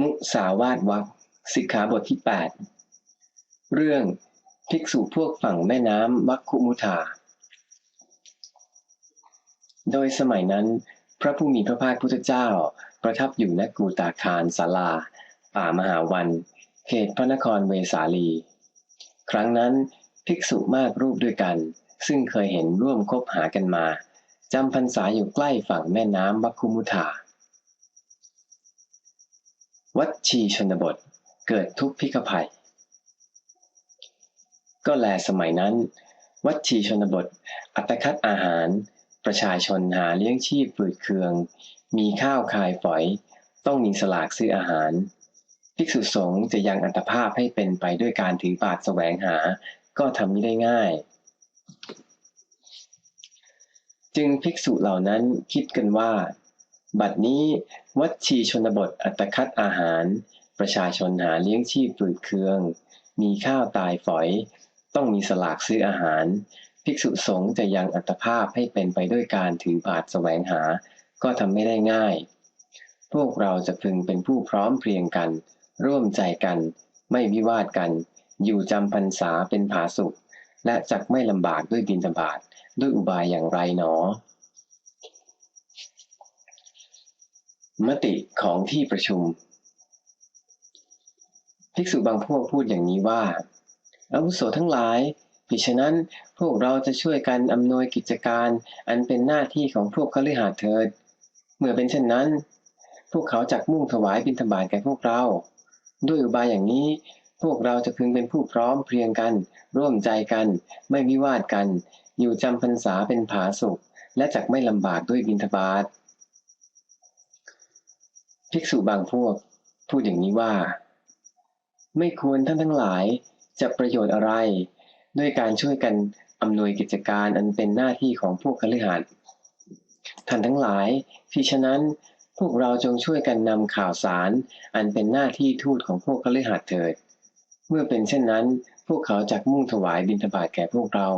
มุสาวาทวักสิกขาบทที่ 8 เรื่องภิกษุพวกฝั่งแม่น้ำวัคคุมุธา โดยสมัยนั้น พระผู้มีพระภาคพุทธเจ้า ประทับอยู่ณกูตาคารสาลา ป่ามหาวัน เขตพระนครเวสาลี ครั้งนั้นภิกษุมากรูปด้วยกัน ซึ่งเคยเห็นร่วมคบหากันมาจำพรรษาอยู่ใกล้ฝั่งแม่น้ำวัคคุมุธา วัดชีชนบทเกิดทุกพิกภัย ก็แลสมัยนั้น วัดชีชนบท อัตคัดอาหาร ประชาชนหาเลี้ยงชีพปืดเคือง มีข้าวคายฝอย ต้องมีสลากซื้ออาหาร ภิกษุสงฆ์จะยังอัตภาพให้เป็นไปด้วยการถือบาตรแสวงหา ก็ทำไม่ได้ง่าย จึงภิกษุเหล่านั้นคิดกันว่า บัดนี้วัดชีชนบทอัตคัดอาหาร ประชาชนหาเลี้ยงชีพปืดเคือง มีข้าวตายฝอย ต้องมีสลากซื้ออาหาร ภิกษุสงฆ์จะยังอัตภาพให้เป็นไปด้วยการถือบาตรแสวงหา ก็ทำไม่ได้ง่าย พวกเราจะพึงเป็นผู้พร้อมเพรียงกัน ร่วมใจกัน ไม่วิวาทกัน อยู่จำพรรษาเป็นผาสุข และจักไม่ลำบากด้วยบินตบาตด้วยอุบายอย่างไรหนอ มติของที่ประชุม ภิกษุบางพวกพูดอย่างนี้ว่าอาวุโสทั้งหลายดิฉะนั้นพวกเราจะช่วยกันอำนวยกิจการอันเป็นหน้าที่ของพวกคฤหัสถ์เถิด เมื่อเป็นเช่นนั้น พวกเขาจักมุ่งถวายบิณฑบาตแก่พวกเรา ด้วยอุบายอย่างนี้ พวกเราจะพึงเป็นผู้พร้อมเพรียงกัน ร่วมใจกัน ไม่วิวาทกัน อยู่จำพรรษาเป็นผาสุข และจักไม่ลำบากด้วยบิณฑบาต ภิกษุบางพวก พูดอย่างนี้ว่า ไม่ควรท่านทั้งหลายจะประโยชน์อะไร ด้วยการช่วยกันอำนวยกิจการอันเป็นหน้าที่ของพวกคฤหัสถ์ท่านทั้งหลายที่ฉะนั้นพวกเราจงช่วยกันนำข่าวสาร อันเป็นหน้าที่ทูตของพวกคฤหัสถ์เถิด เมื่อเป็นเช่นนั้น พวกเขาจักมุ่งถวายบิณฑบาตแก่พวกเรา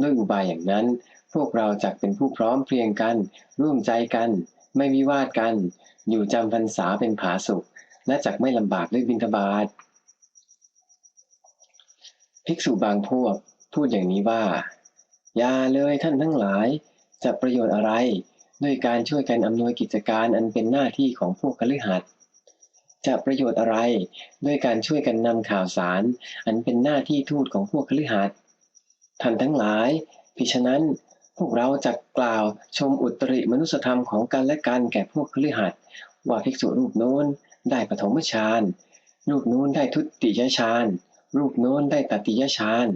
ด้วยอุบายอย่างนั้น พวกเราจักเป็นผู้พร้อมเพรียงกัน ร่วมใจกัน ไม่วิวาทกัน อยู่จำพรรษาเป็นผาสุขและจักไม่ลำบากด้วยบิณฑบาตภิกษุบางพวกพูดอย่างนี้ว่า อย่าเลยท่านทั้งหลาย จะประโยชน์อะไร ด้วยการช่วยกันอำนวยกิจการอันเป็นหน้าที่ของพวกคฤหัสถ์จะประโยชน์อะไร ด้วยการช่วยกันนำข่าวสาร อันเป็นหน้าที่ทูตของพวกคฤหัสถ์ท่านทั้งหลายพิฉะนั้น พวกเราจะกล่าวชมอุตริมนุสธรรมของกันและกันแก่พวกคฤหัสถ์ว่าภิกษุรูปโน้นได้ปฐมฌานรูปโน้นได้ทุติยฌานรูปโน้นได้ตติยฌาน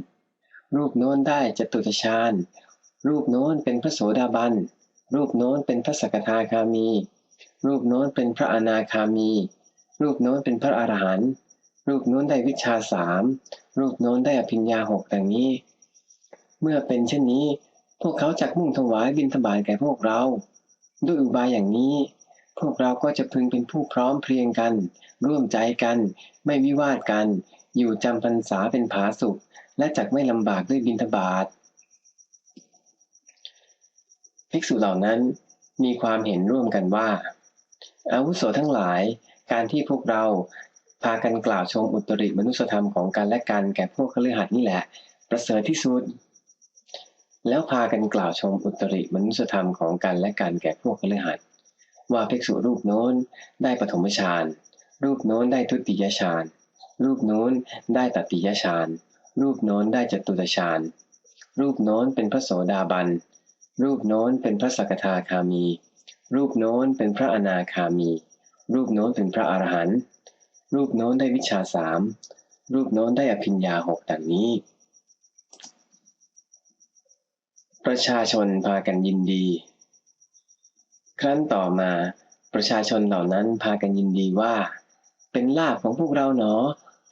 รูปโน้นได้จตุตฌานรูปโน้นเป็นพระโสดาบันรูปโน้นเป็นพระสกทาคามี รูปโน้นเป็นพระอนาคามี รูปโน้นเป็นพระอรหันต์รูปโน้นได้วิชาสามรูปโน้นได้อภิญญาหกดังนี้ เมื่อเป็นเช่นนี้ พวกเขาจักมุ่งถวายบิณฑบาตแก่พวกเรา ด้วยอุบายอย่างนี้ พวกเราก็จะพึงเป็นผู้พร้อมเพรียงกัน ร่วมใจกัน ไม่วิวาทกัน อยู่จำพรรษาเป็นผาสุข และจักไม่ลำบากด้วยบินทบาทภิกษุเหล่านั้นมีความเห็นร่วมกันว่า อาวุโสทั้งหลาย การที่พวกเราพากันกล่าวชมอุตริมนุสธรรมของกันและกันแก่พวกเคฤหัสถ์นี่แหละ ประเสริฐที่สุด แล้วพากันกล่าวชมอุตริมนุสธรรมของกันและกันแก่พวกคฤหัสถ์ว่าภิกษุรูปโน้นได้ปฐมฌาน รูปโน้นได้ทุติยฌาน รูปโน้นได้ตติยฌาน รูปโน้นได้จตุตฌาน รูปโน้นเป็นพระโสดาบัน รูปโน้นเป็นพระสกทาคามี รูปโน้นเป็นพระอนาคามี รูปโน้นเป็นพระอรหันต์ รูปโน้นได้วิชาสาม รูปโน้นได้อภิญญาหกดังนี้ ประชาชนพากันยินดี ครั้นต่อมาประชาชนเหล่านั้นพากันยินดีว่า เป็นลาภของพวกเราเนาะ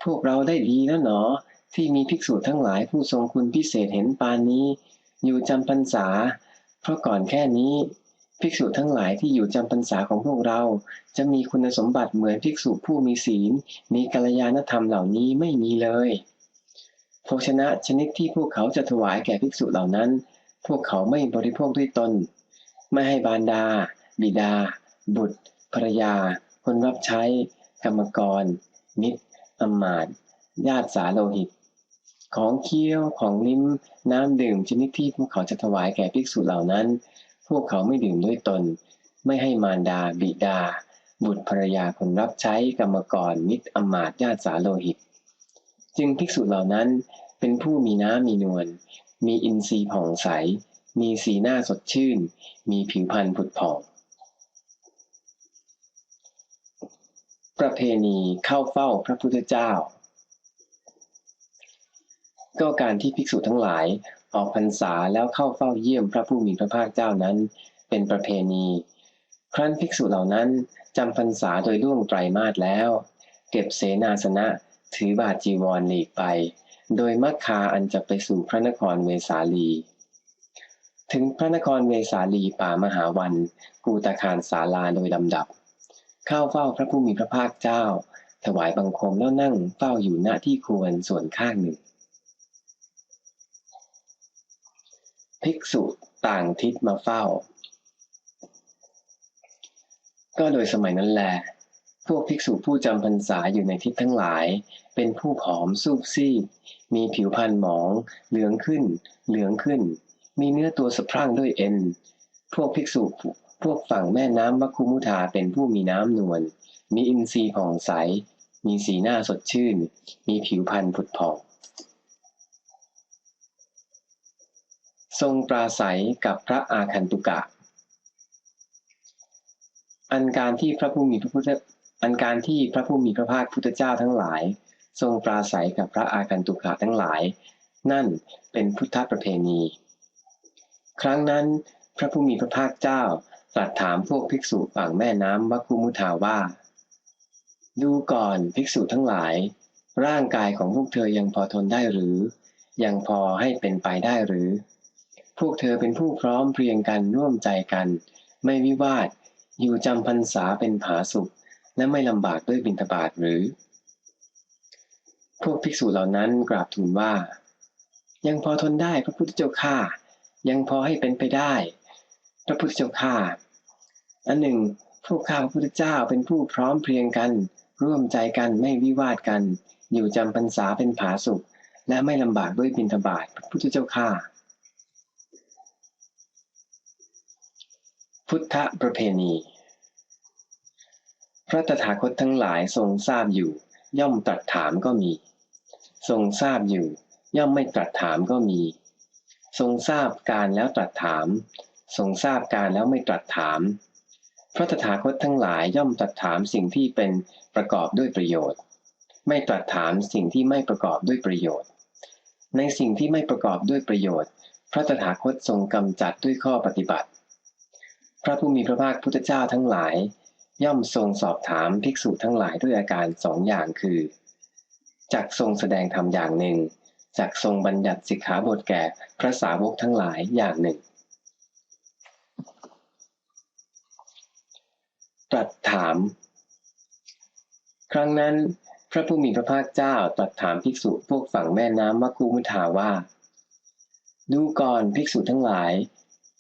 พวกเราได้ดีแล้วเนาะที่มีภิกษุทั้งหลายผู้ทรงคุณพิเศษเห็นปานนี้ อยู่จำพรรษา เพราะก่อนแค่นี้ ภิกษุทั้งหลายที่อยู่จำพรรษาของพวกเรา จะมีคุณสมบัติเหมือนภิกษุผู้มีศีล มีกัลยาณธรรมเหล่านี้ไม่มีเลยโภชนะชนิดที่พวกเขาจะถวายแก่ภิกษุเหล่านั้น พวกเขาไม่บริโภคด้วยตน ไม่ให้บารดา บิดา บุตรภรรยา คนรับใช้ กรรมกร มิตรอมาตญาติสาโลหิต ของเคี้ยวของลิ้มน้ำดื่มชนิดที่พวกเขาจะถวายแก่ภิกษุเหล่านั้น พวกเขาไม่ดื่มด้วยตน ไม่ให้มารดา บิดา บุตรภรรยาคนรับใช้กรรมกร มิตรอมาตญาติสาโลหิต จึงภิกษุเหล่านั้นเป็นผู้มีน้ำมีนวล มีอินทรีย์ผ่องใส มีสีหน้าสดชื่น มีผิวพรรณผุดผ่อง ประเพณีเข้าเฝ้าพระพุทธเจ้า ก็การที่ภิกษุทั้งหลายออกพรรษาแล้วเข้าเฝ้าเยี่ยมพระผู้มีพระภาคเจ้านั้น เป็นประเพณี ครั้นภิกษุเหล่านั้นจำพรรษาโดยล่วงไตรมาสแล้ว เก็บเสนาสนะถือบาทจีวรหลีกไป โดยมักคาอันจะไปสู่พระนครเวสาลี ถึงพระนครเวสาลีป่ามหาวันกูตาคารศาลาโดยลำดับ เข้าเฝ้าพระผู้มีพระภาคเจ้า ถวายบังคมแล้วนั่งเฝ้าอยู่หน้าที่ควรส่วนข้างหนึ่ง ภิกษุต่างทิศมาเฝ้า ก็โดยสมัยนั้นแล พวกภิกษุผู้จำพรรษาอยู่ในทิศทั้งหลาย เป็นผู้ผอมสูบซีดมีผิวพรรณหมอง เหลืองขึ้น เหลืองขึ้น มีเนื้อตัวสะพรั่งด้วยเอ็น พวกภิกษุพวกฝั่งแม่น้ำวัคคุมุทาเป็นผู้มีน้ำนวล มีอินทรีย์ผ่องใส มีสีหน้าสดชื่น มีผิวพรรณผุดผ่อง ทรงปราศัยกับพระอาคันตุกะ อันการที่พระผู้มีพระพุทธ อันการที่พระผู้มีพระภาคพุทธเจ้าทั้งหลาย ทรงปราศัยกับพระอาคันตุกะทั้งหลาย นั่นเป็นพุทธประเพณี ครั้งนั้นพระผู้มีพระภาคเจ้าตรัสถามพวกภิกษุฝั่งแม่น้ำวัคคุมุทาว่า ดูก่อนภิกษุทั้งหลาย ร่างกายของพวกเธอยังพอทนได้หรือ ยังพอให้เป็นไปได้หรือ พวกเธอเป็นผู้พร้อมเพรียงกันร่วมใจกัน ไม่วิวาท อยู่จำพรรษาเป็นผาสุข และไม่ลำบากด้วยบิณฑบาตหรือ พวกภิกษุเหล่านั้นกราบทูลว่า ยังพอทนได้พระพุทธเจ้าข้ายังพอให้เป็นไปได้ พระพุทธเจ้าข้าอันหนึ่ง พวกข้าพระพุทธเจ้าเป็นผู้พร้อมเพรียงกัน ร่วมใจกันไม่วิวาทกัน อยู่จำพรรษาเป็นผาสุข และไม่ลำบากด้วยบิณฑบาตพระพุทธเจ้าข้าพุทธประเพณี พระตถาคตทั้งหลายทรงทราบอยู่ ย่อมตรัสถามก็มี ทรงทราบอยู่ ย่อมไม่ตรัสถามก็มี ทรงทราบการแล้วตรัสถาม ทรงทราบการแล้วไม่ตรัสถาม พระตถาคตทั้งหลายย่อมตรัสถามสิ่งที่เป็นประกอบด้วยประโยชน์ ไม่ตรัสถามสิ่งที่ไม่ประกอบด้วยประโยชน์ ในสิ่งที่ไม่ประกอบด้วยประโยชน์ พระตถาคตทรงกำจัดด้วยข้อปฏิบัติ พระผู้มีพระภาคพุทธเจ้าทั้งหลาย ย่อมทรงสอบถามภิกษุทั้งหลายด้วยอาการสองอย่างคือจักทรงแสดงธรรมอย่างหนึ่งจักทรงบัญญัติสิกขาบทแก่พระสาวกทั้งหลายอย่างหนึ่ง ตรัสถาม ครั้งนั้น พระผู้มีพระภาคเจ้าตรัสถามภิกษุพวกฝั่งแม่น้ำมัคคุมุทาว่า ดูก่อนภิกษุทั้งหลาย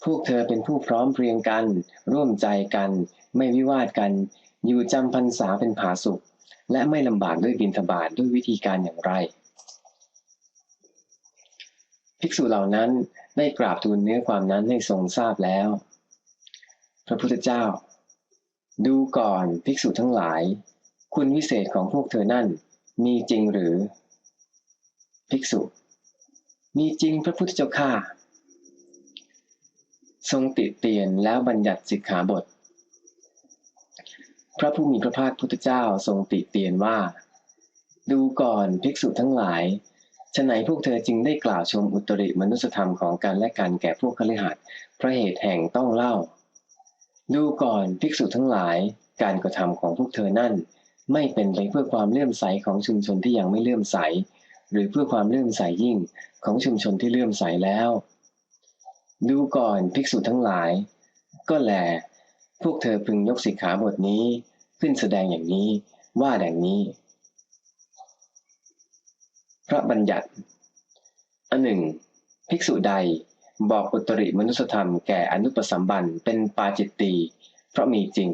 พวกเธอเป็นผู้พร้อมเพรียงกัน ร่วมใจกัน ไม่วิวาทกัน อยู่จำพรรษาเป็นผาสุข และไม่ลำบากด้วยบินทบาทด้วยวิธีการอย่างไร ภิกษุเหล่านั้นได้กราบทูลเนื้อความนั้นให้ทรงทราบแล้ว พระพุทธเจ้า ดูก่อนภิกษุทั้งหลาย คุณวิเศษของพวกเธอนั่นมีจริงหรือ ภิกษุ มีจริงพระพุทธเจ้าข้าทรงติเตียนแล้วบัญญัติสิกขาบท พระผู้มีพระภาคพุทธเจ้าทรงติเตียนว่า ดูก่อนภิกษุทั้งหลายฉะไหนพวกเธอจึงได้กล่าวชมอุตริมนุสธรรมของกันและกันแก่พวกคฤหัสถ์พระเหตุแห่งต้องเล่า ดูก่อนภิกษุทั้งหลาย การกระทำของพวกเธอนั่น ไม่เป็นไปเพื่อความเลื่อมใสของชุมชนที่ยังไม่เลื่อมใส หรือเพื่อความเลื่อมใสยิ่งของชุมชนที่เลื่อมใสแล้ว ดูก่อนภิกษุทั้งหลาย ก็แล พวกเธอพึงยกสิกขาบทนี้ขึ้นแสดงอย่างนี้ว่าดังนี้ พระบัญญัติ อันหนึ่ง ภิกษุใดบอกอุตริมนุสธรรมแก่อนุปสัมบันเป็นปาจิตตีเพราะมีจริง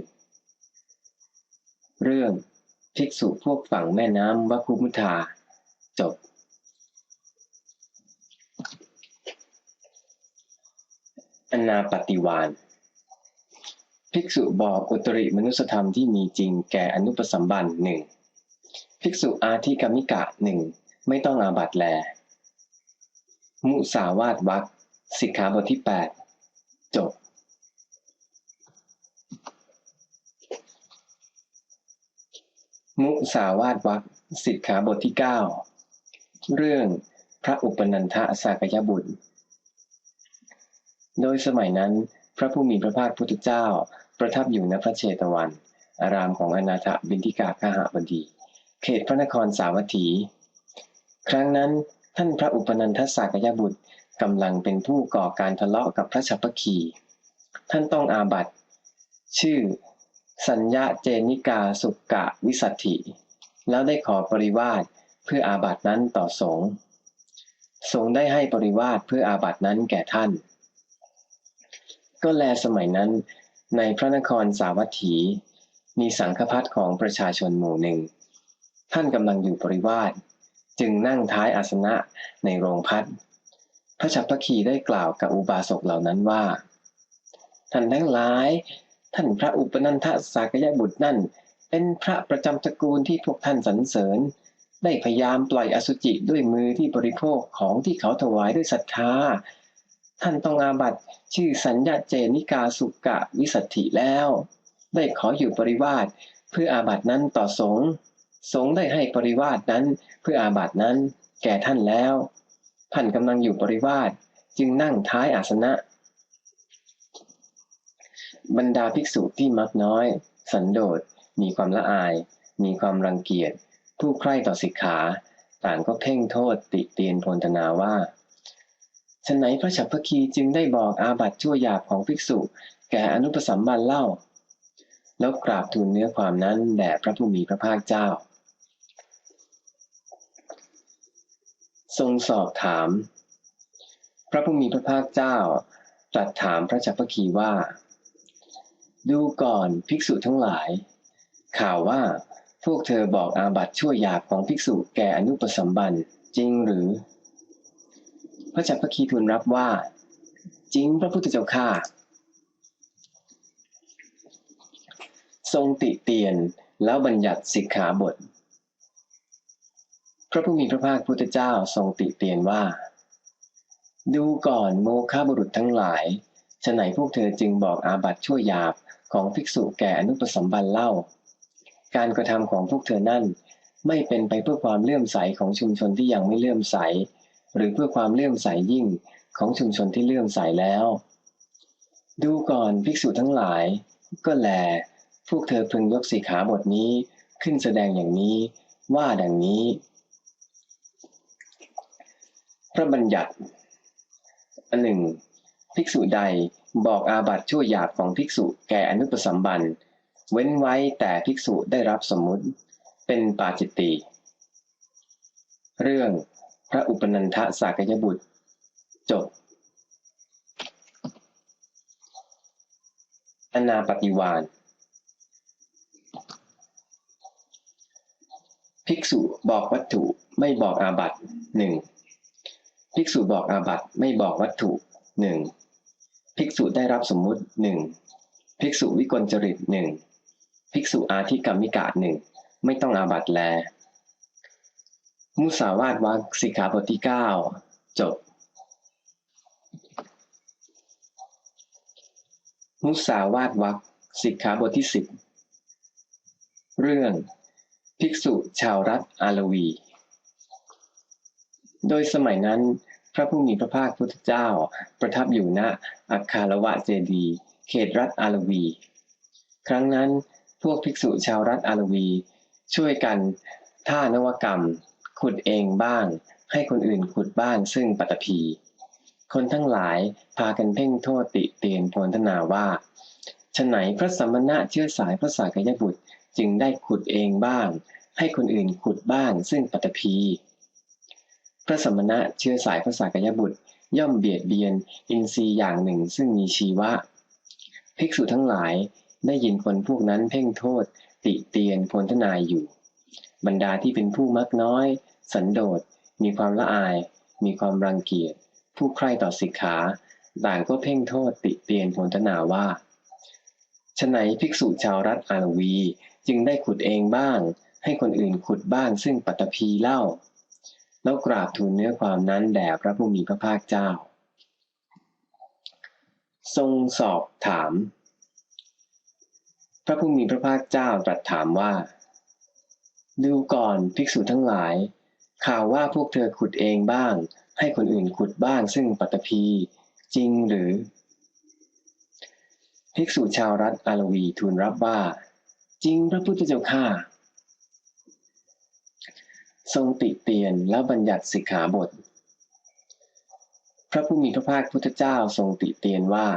เรื่องภิกษุพวกฝั่งแม่น้ำวัคุมุทาจบ อนาปฏิวาน ภิกษุบอกอุตริมนุสธรรมที่มีจริงแก่อนุปสัมบันหนึ่งภิกษุอาทิกรรมิกะหนึ่งไม่ต้องอาบัตแล มุสาวาตวักสิกขาบทที่ 8 จบ มุสาวาตวักสิกขาบทที่ 9 เรื่องพระอุปนันทสากยบุตร โดยสมัยนั้นพระผู้มีพระภาคพุทธเจ้า ประทับอยู่ณพระเชตวัน อารามของอนาถบินทิกาคหบดี เขตพระนครสาวัตถี ครั้งนั้นท่านพระอุปนันทสากยบุตรกำลังเป็นผู้ก่อการทะเลาะกับพระชัพคี ท่านต้องอาบัตชื่อ สัญญาเจนิกาสุกะวิสัตถิ แล้วได้ขอปริวาสเพื่ออาบัตนั้นต่อสงฆ์สงฆ์ได้ให้ปริวาสเพื่ออาบัตนั้นแก่ท่าน ก็แลสมัยนั้น ในพระนครสาวัตถี มีสังฆพัฒของประชาชนหมู่หนึ่ง ท่านกำลังอยู่ปริวาสจึงนั่งท้ายอาสนะในโรงพัดพระฉัพพคีได้กล่าวกับอุบาสกเหล่านั้นว่า ท่านทั้งหลาย ท่านพระอุปนันทสากยบุตรนั่น เป็นพระประจำตระกูลที่พวกท่านสรรเสริญ ได้พยายามปล่อยอสุจิด้วยมือที่บริโภคของที่เขาถวายด้วยศรัทธา ท่านต้องอาบัตชื่อสัญญาเจนิกาสุกะวิสัตถิแล้ว ได้ขออยู่ปริวาสเพื่ออาบัตนั้นต่อสงฆ์สงฆ์ได้ให้ปริวาสนั้นเพื่ออาบัตินั้น แก่ท่านแล้ว ท่านกำลังอยู่ปริวาสจึงนั่งท้ายอาสนะ บรรดาภิกษุที่มักน้อย สันโดษมีความละอาย มีความรังเกียจผู้ใคร่ต่อสิกขา ต่างก็เพ่งโทษติเตียนพลธนาว่า ฉนไหนพระฉัพพคีจึงได้บอกอาบัติชั่วหยาบของภิกษุ แก่อนุปสัมบันเล่า แล้วกราบทูลเนื้อความนั้นแด่พระผู้มีพระภาคเจ้า ทรงสอบถาม พระผู้มีพระภาคเจ้า ตรัสถามพระจัพพคีว่า ดูก่อนภิกษุทั้งหลาย ข่าวว่าพวกเธอบอกอาบัติชั่วหยาบของภิกษุแก่อนุปสัมบันจริงหรือ พระจัพพคีทูลรับว่า จริงพระพุทธเจ้าข้าทรงติเตียนแล้วบัญญัติสิกขาบท พระผู้มีพระภาคพุทธเจ้าทรงติเตียนว่า ดูก่อนโมฆะบุรุษทั้งหลายฉไหนพวกเธอจึงบอกอาบัติชั่วยาบของภิกษุแก่อนุปสมบันเล่า การกระทำของพวกเธอนั่น ไม่เป็นไปเพื่อความเลื่อมใสของชุมชนที่ยังไม่เลื่อมใส หรือเพื่อความเลื่อมใสยิ่งของชุมชนที่เลื่อมใสแล้ว ดูก่อนภิกษุทั้งหลาย ก็แล พวกเธอพึงยกสีขาบทนี้ขึ้นแสดงอย่างนี้ว่าดังนี้ พระบัญญัติอันหนึ่งภิกษุใดบอกอาบัติชั่วหยาบของภิกษุแก่อนุปสัมบัน เว้นไว้แต่ภิกษุได้รับสมมุติ เป็นปาจิตติ เรื่อง พระอุปนันทสากยบุตร จบ อนาปฏิวาน ภิกษุบอกวัตถุไม่บอกอาบัติหนึ่งภิกษุบอกอาบัตไม่บอกวัตถุหนึ่งภิกษุได้รับสมมุติหนึ่งภิกษุวิกลจริตหนึ่งภิกษุอาธิกรรมิกาหนึ่งไม่ต้องอาบัตแล มุสาวาทวักสิกขาบทที่เก้าจบ มุสาวาทวักสิกขาบทที่สิบเรื่อง ภิกษุชาวรัฐอาลวี โดยสมัยนั้น พระผู้มีพระภาคพุทธเจ้าประทับอยู่ณอัคคารวะเจดีเขตรัฐอารวี ครั้งนั้นพวกภิกษุชาวรัฐอารวี ช่วยกันท่านวกรรม ขุดเองบ้าง ให้คนอื่นขุดบ้างซึ่งปัตภีคนทั้งหลายพากันเพ่งโทษติเตียนพลทนาว่าฉไหนพระสมณะเชื่อสายพระสากยบุตรจึงได้ขุดเองบ้าง ให้คนอื่นขุดบ้างซึ่งปัตภีพระสมณะเชื้อสายพระสากยบุตร ย่อมเบียดเบียน อินทรีย์อย่างหนึ่งซึ่งมีชีวะ ภิกษุทั้งหลายได้ยินคนพวกนั้นเพ่งโทษ ติเตียนพลทนายอยู่ บรรดาที่เป็นผู้มักน้อย สันโดษ มีความละอาย มีความรังเกียจ ผู้ใคร่ต่อสิกขาต่างก็เพ่งโทษติเตียนพลทนาว่าฉไหนภิกษุชาวรัฐอารวี จึงได้ขุดเองบ้าง ให้คนอื่นขุดบ้างซึ่งปัตภีเล่า แล้วกราบทูลเนื้อความนั้นแด่พระผู้มีพระภาคเจ้า ทรงสอบถาม พระผู้มีพระภาคเจ้าตรัสถามว่า ดูก่อนภิกษุทั้งหลาย ข่าวว่าพวกเธอขุดเองบ้าง ให้คนอื่นขุดบ้างซึ่งปัตภีจริงหรือ ภิกษุชาวรัฐอารวีทูลรับว่า จริงพระพุทธเจ้าข้าทรงติเตียนแล้วบัญญัติสิกขาบท พระผู้มีพระภาคพุทธเจ้าทรงติเตียนว่า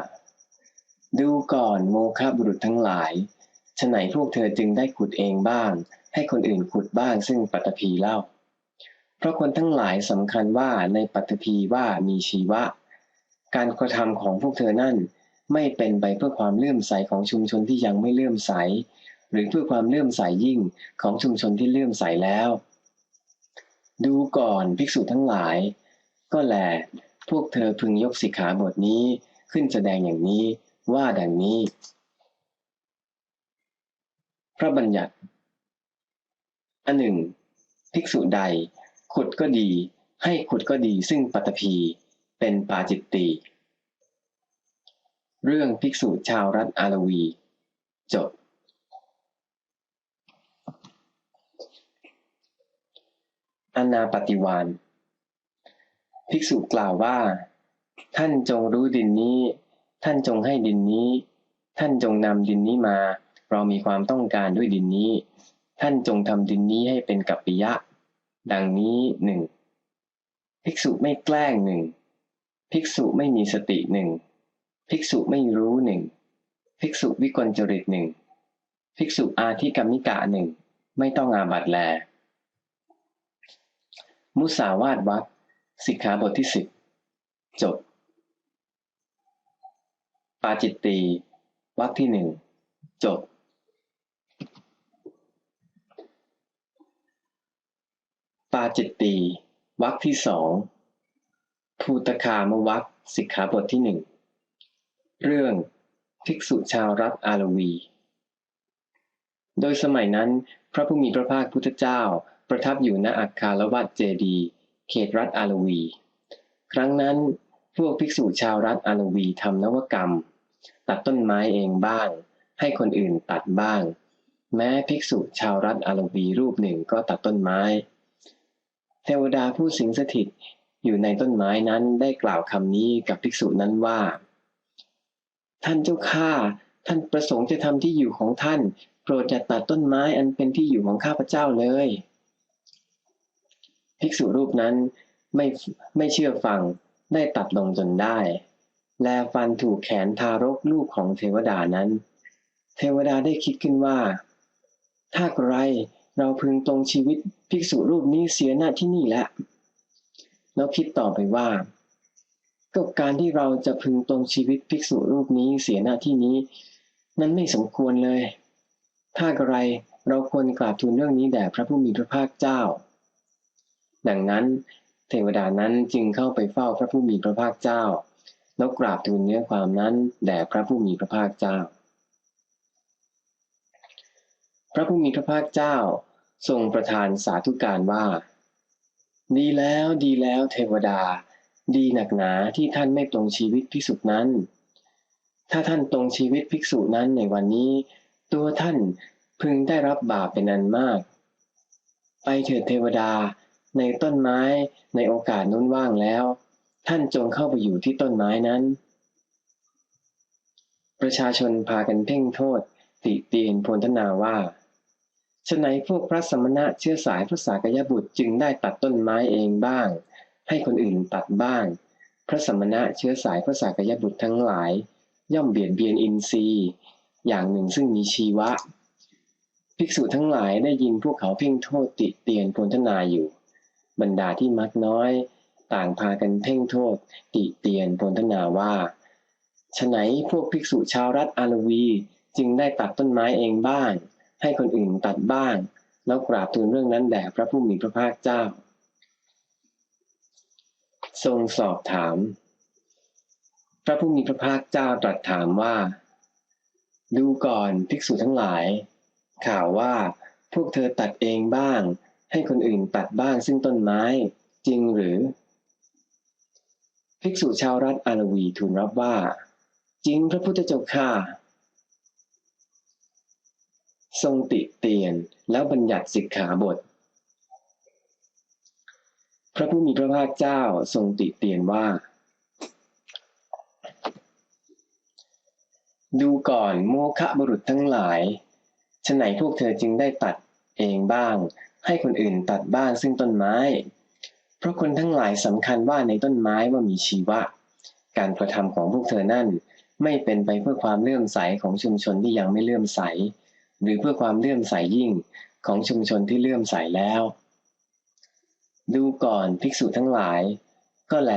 ดูก่อนโมฆะบุรุษทั้งหลายฉไหนพวกเธอจึงได้ขุดเองบ้าง ให้คนอื่นขุดบ้างซึ่งปัตภีเล่า เพราะคนทั้งหลายสำคัญว่าในปัตภีว่ามีชีวะ การกระทำของพวกเธอนั่น ไม่เป็นไปเพื่อความเลื่อมใสของชุมชนที่ยังไม่เลื่อมใส หรือเพื่อความเลื่อมใสยิ่งของชุมชนที่เลื่อมใสแล้ว ดูก่อนภิกษุทั้งหลาย ก็แล พวกเธอพึงยกสิกขาบทนี้ขึ้นแสดงอย่างนี้ว่าดังนี้ พระบัญญัติอันหนึ่ง ภิกษุใด ขุดก็ดี ให้ขุดก็ดี ซึ่งปัตภีเป็นปาจิตตีเรื่องภิกษุชาวรัฐอารวี จบ อนาปฏิวานภิกษุกล่าวว่า ท่านจงรู้ดินนี้ ท่านจงให้ดินนี้ ท่านจงนำดินนี้มา เรามีความต้องการด้วยดินนี้ ท่านจงทำดินนี้ให้เป็นกัปปิยะ ดังนี้หนึ่งภิกษุไม่แกล้งหนึ่งภิกษุไม่มีสติหนึ่งภิกษุไม่รู้หนึ่งภิกษุวิกลจริตหนึ่งภิกษุอาธิกรรมิกะหนึ่งไม่ต้องอาบัตแล มุสาวาทวัดสิกขาบทที่สิบจบ ปาจิตตีวักที่หนึ่งจบ ปาจิตตีวักที่สองภูตคามวักสิกขาบทที่หนึ่งเรื่องภิกษุชาวรัฐอารวี โดยสมัยนั้น พระผู้มีพระภาคพุทธเจ้า ประทับอยู่ณอัคคารวัดเจดี เขตรัฐอารวี ครั้งนั้นพวกภิกษุชาวรัฐอารวีทำนวกรรม ตัดต้นไม้เองบ้าง ให้คนอื่นตัดบ้าง แม้ภิกษุชาวรัฐอารวีรูปหนึ่งก็ตัดต้นไม้ เทวดาผู้สิงสถิตอยู่ในต้นไม้นั้นได้กล่าวคำนี้กับภิกษุนั้นว่า ท่านเจ้าข้าท่านประสงค์จะทำที่อยู่ของท่าน โปรดอย่าตัดต้นไม้อันเป็นที่อยู่ของข้าพเจ้าเลย ภิกษุรูปนั้นไม่ไม่เชื่อฟังได้ตัดลงจนได้ แลฟันถูกแขนทารกลูกของเทวดานั้น เทวดาได้คิดขึ้นว่า ถ้าไร เราพึงตรงชีวิตภิกษุรูปนี้เสียหน้าที่นี่แหละแล้วคิดต่อไปว่า ก็การที่เราจะพึงตรงชีวิตภิกษุรูปนี้เสียหน้าที่นี้ นั้นไม่สมควรเลย ถ้าอะไรเราควรกราบทูลเรื่องนี้แด่พระผู้มีพระภาคเจ้า ดังนั้น เทวดานั้นจึงเข้าไปเฝ้าพระผู้มีพระภาคเจ้า แล้วกราบทูลเนื้อความนั้นแด่พระผู้มีพระภาคเจ้า พระผู้มีพระภาคเจ้า ทรงประทานสาธุการว่า ดีแล้วดีแล้วเทวดา ดีหนักหนาที่ท่านไม่ตรงชีวิตภิกษุนั้น ถ้าท่านตรงชีวิตภิกษุนั้นในวันนี้ ตัวท่านพึงได้รับบาปเป็นอันมาก ไปเถิดเทวดา ในต้นไม้ในโอกาสนู้นว่างแล้ว ท่านจงเข้าไปอยู่ที่ต้นไม้นั้น ประชาชนพากันเพ่งโทษ ติเตียนพลทนาว่า ฉะไหนพวกพระสมณะเชื้อสายพระสากยบุตรจึงได้ตัดต้นไม้เองบ้าง ให้คนอื่นตัดบ้าง พระสมณะเชื้อสายพระสากยบุตรทั้งหลาย ย่อมเบียดเบียนอินทรีย์ อย่างหนึ่งซึ่งมีชีวะ ภิกษุทั้งหลายได้ยินพวกเขาเพ่งโทษติเตียนพลทนาอยู่ บรรดาที่มักน้อย ต่างพากันเพ่งโทษติเตียนพลทนาว่าฉไหนพวกภิกษุชาวรัฐอารวีจึงได้ตัดต้นไม้เองบ้าง ให้คนอื่นตัดบ้าง แล้วกราบทูลเรื่องนั้นแด่พระผู้มีพระภาคเจ้า ทรงสอบถาม พระผู้มีพระภาคเจ้าตรัสถามว่า ดูก่อนภิกษุทั้งหลาย ข่าวว่าพวกเธอตัดเองบ้าง ให้คนอื่นตัดบ้างซึ่งต้นไม้จริงหรือ ภิกษุชาวรัฐอารวีทูลรับว่า จริงพระพุทธเจ้าข้า ทรงติเตียนแล้วบัญญัติสิกขาบท พระผู้มีพระภาคเจ้าทรงติเตียนว่า ดูก่อนโมฆะบุรุษทั้งหลายฉะไหนพวกเธอจึงได้ตัดเองบ้าง ให้คนอื่นตัดบ้างซึ่งต้นไม้ เพราะคนทั้งหลายสำคัญว่าในต้นไม้ว่ามีชีวะ การกระทำของพวกเธอนั่นไม่เป็นไปเพื่อความเลื่อมใสของชุมชนที่ยังไม่เลื่อมใส หรือเพื่อความเลื่อมใสยิ่งของชุมชนที่เลื่อมใสแล้ว ดูก่อนภิกษุทั้งหลาย ก็แล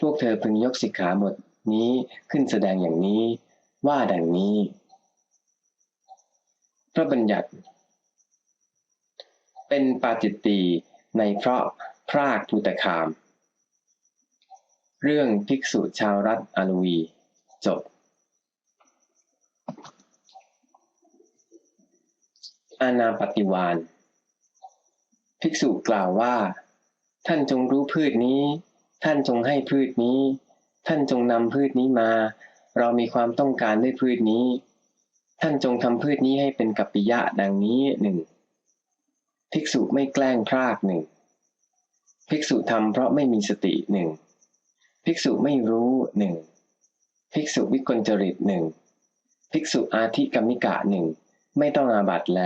พวกเธอพึงยกสิกขาบทนี้ขึ้นแสดงอย่างนี้ ว่าดังนี้ พระบัญญัติ เป็นปาจิตตีในเพราะพรากภูตคาม เรื่องภิกษุชาวรัฐอาลวี จบ อานาปฏิวานภิกษุกล่าวว่า ท่านจงรู้พืชนี้ ท่านจงให้พืชนี้ ท่านจงนำพืชนี้มา เรามีความต้องการด้วยพืชนี้ ท่านจงทำพืชนี้ให้เป็นกัปปิยะดังนี้หนึ่งภิกษุไม่แกล้งพรากหนึ่งภิกษุทำเพราะไม่มีสติหนึ่งภิกษุไม่รู้หนึ่งภิกษุวิกลจริตหนึ่งภิกษุอาธิกรรมิกะหนึ่ง ไม่ต้องอาบัตแล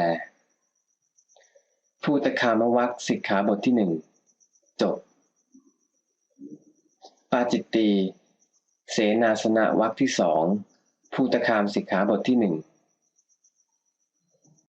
ภูตคามวัคสิกขาบทที่หนึ่งจบ ปาจิตตี เสนาสนะวัคที่สองภูตคามสิกขาบทที่หนึ่ง